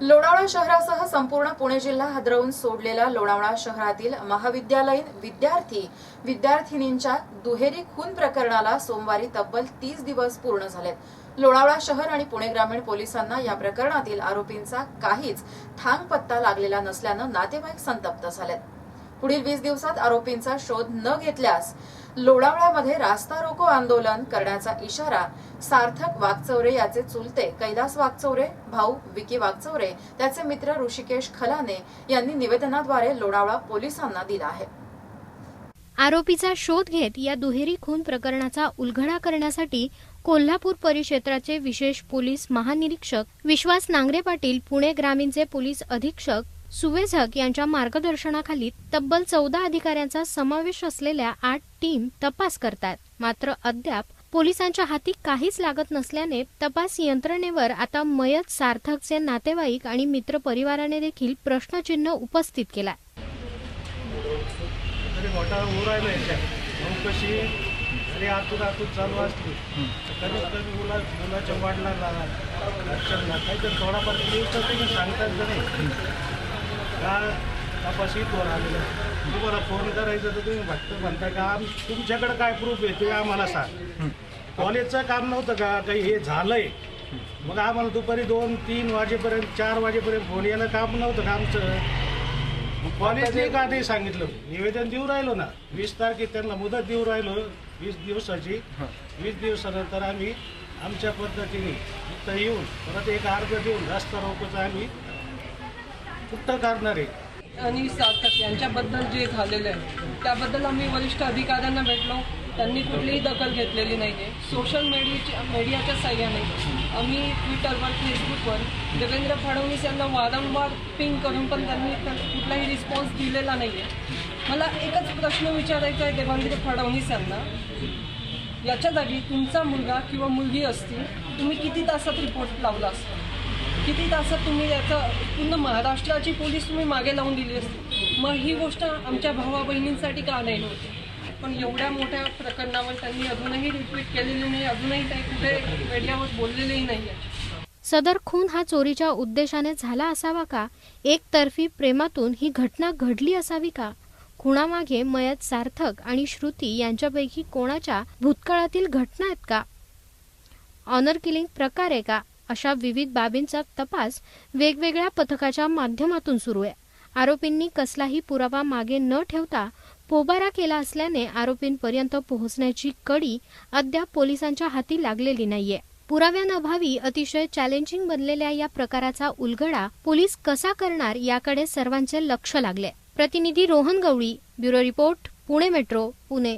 लोणावळा शहरासह संपूर्ण पुणे जिल्हा हादरवून सोडलेला लोणावळा शहरातील महाविद्यालयीन विद्यार्थी विद्यार्थिनींच्या दुहेरी खून प्रकरणाला सोमवारी तब्बल तीस दिवस पूर्ण झालेत. लोणावळा शहर आणि पुणे ग्रामीण पोलिसांना या प्रकरणातील आरोपींचा काहीच ठांग पत्ता लागलेला नसल्यानं नातेवाईक संतप्त झालेत. पुढील वीस दिवसात आरोपींचा शोध न घेतल्यास लोणावळ्यामध्ये रास्ता रोको आंदोलन करण्याचा इशारा सार्थक वागचौरे याचे चुलते कैलास वागचौरे भाऊ विकी वागचौरे त्याचे मित्र ऋषिकेश खलाने यांनी निवेदनाद्वारे लोणावळा पोलिसांना दिला आहे. आरोपीचा शोध घेत या दुहेरी खून प्रकरणाचा उलगडा करण्यासाठी कोल्हापूर परिक्षेत्राचे विशेष पोलीस महानिरीक्षक विश्वास नांगरे पाटील पुणे ग्रामीणचे पोलीस अधीक्षक सुवेझक यांच्या मार्गदर्शनाखाली तब्बल चौदा अधिकाऱ्यांचा समावेश असलेल्या आठ टीम तपास करतात. मात्र अद्याप पोलिसांच्या हाती काहीच लागत नसल्याने तपास यंत्रणेवर आता मयत सार्थकचे नातेवाईक आणि मित्र परिवाराने देखील प्रश्नचिन्ह उपस्थित केला. चौकशी आतून आतून चालू असली कमीत कमी मुला मुलाच्या वाढला लक्षात थोडाफार का तपासही वर आलेला तुम्हाला फोन करायचं तर तुम्ही भक्त म्हणता का तुमच्याकडे काय प्रूफ आहे ते आम्हाला सांग. कॉलेजचं काम नव्हतं का? काही हे झालंय. मग आम्हाला दुपारी दोन तीन वाजेपर्यंत चार वाजेपर्यंत फोन यायला काम नव्हतं का आमचं? कॉलेजने का नाही सांगितलं? निवेदन देऊ राहिलो ना. वीस तारखेत त्यांना मुदत देऊ राहिलो. वीस दिवसाची. वीस दिवसानंतर आम्ही आमच्या पद्धतीने इथं येऊन परत एक अर्ज देऊन रस्ता रोकोचा आम्ही कुठं करणार आहे? आणि सार्थक यांच्याबद्दल जे झालेलं आहे त्याबद्दल आम्ही वरिष्ठ अधिकाऱ्यांना भेटलो. त्यांनी कुठलीही दखल घेतलेली नाही आहे सोशल मीडियाच्या मीडियाच्या सहाय्याने आम्ही ट्विटरवर फेसबुकवर देवेंद्र फडणवीस यांना वारंवार पिंग करून पण त्यांनी कुठलाही रिस्पॉन्स दिलेला नाही आहे मला एकच प्रश्न विचारायचा आहे देवेंद्र फडणवीस यांना. याच्या जागी तुमचा मुलगा किंवा मुलगी असती तुम्ही किती तासात रिपोर्ट लावला असता? किती तासात तुम्ही याचं पूर्ण महाराष्ट्राची पोलीस तुम्ही मागे लावून दिली असते? मग ही गोष्ट आमच्या भावा बहिणींसाठी का नाही होती पण एवढ्या मोठ्या प्रकरणावर त्यांनी अजूनही रिपीट केलेली नाही अजूनही काही कुठे मीडियावर बोललेलेही नाही सदर खून हा चोरीच्या उद्देशाने झाला असावा का? एकतर्फी प्रेमातून ही घटना घडली असावी का? खुणामागे मयत सार्थक आणि श्रुती यांच्यापैकी कोणाच्या भूतकाळातील घटना आहेत का? ऑनर किलिंग प्रकार आहे का? अशा विविध बाबींचा तपास वेगवेगळ्या पथकाच्या माध्यमातून सुरू आहे. आरोपींनी कसलाही पुरावा मागे न ठेवता पोबारा केला असल्याने आरोपींपर्यंत पोहोचण्याची कडी अद्याप पोलिसांच्या हाती लागलेली नाहीये. पुराव्यांअभावी अतिशय चॅलेंजिंग बनलेल्या या प्रकाराचा उलगडा पोलीस कसा करणार याकडे सर्वांचे लक्ष लागले. प्रतिनिधी Rohan Gawali bureau report Pune metro Pune.